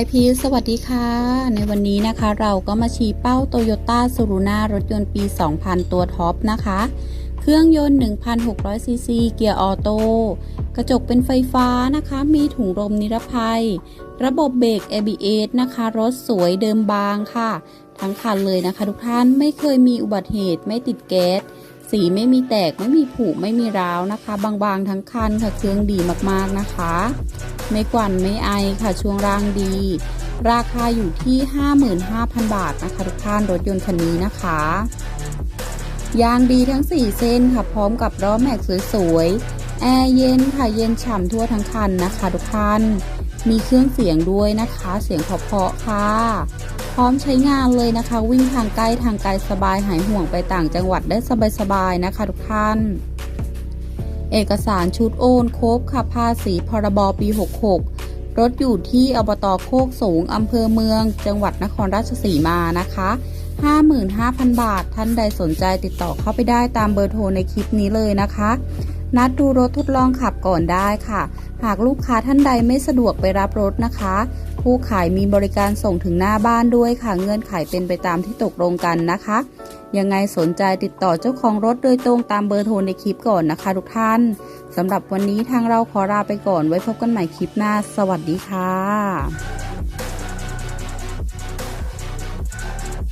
YP สวัสดีค่ะ ในวันนี้นะคะเราก็มาชี้เป้า Toyota s u r u n a รถยนต์ปี 2000 ตัวท็อปนะคะ เครื่องยนต์ 1,600 ซีซี เกียร์ออโต้กระจกเป็นไฟฟ้านะคะ มีถุงลมนิรภัย ระบบเบรก ABS นะคะ รถสวยเดิมบางค่ะ ทั้งคันเลยนะคะ ทุกท่านไม่เคยมีอุบัติเหตุไม่ติดแก๊สสีไม่มีแตกไม่มีผุไม่มีร้าวนะคะ บางๆทั้งคันค่ะเครื่องดีมากๆนะคะ ไม่กวันไม่ไอค่ะช่วงล่างดี ราคาอยู่ที่ 55,000 บาทนะคะทุกท่านรถยนต์คันนี้นะคะยางดีทั้ง 4 เส้นค่ะพร้อมกับล้อแม็กสวยๆ แอร์เย็นค่ะเย็นฉ่ำทั่วทั้งคันนะคะทุกท่าน มีเครื่องเสียงด้วยนะคะ เสียงเพาะๆค่ะ พร้อมใช้งานเลยนะคะ วิ่งทางใกล้ทางไกลสบายหายห่วงไปต่างจังหวัดได้สบายๆนะคะทุกท่าน เอกสารชุดโอนครบค่ะภาษีพรบปี 66 รถอยู่ที่อบตโคกสูง อำเภอเมือง จังหวัดนครราชสีมานะคะ 55,000 บาท ท่านใดสนใจติดต่อเข้าไปได้ตามเบอร์โทรในคลิปนี้เลยนะคะ นัดดูรถทดลองขับก่อนได้ค่ะ หากลูกค้าท่านใดไม่สะดวกไปรับรถนะคะ ผู้ขายมีบริการส่งถึงหน้าบ้านด้วยค่ะ เงื่อนไขเป็นไปตามที่ตกลงกันนะคะ ยังไงสนใจติดต่อเจ้าของรถโดยตรงตามเบอร์โทรในคลิปก่อนนะคะทุกท่านสำหรับวันนี้ทางเราขอลาไปก่อนไว้พบกันใหม่คลิปหน้า สวัสดีค่ะ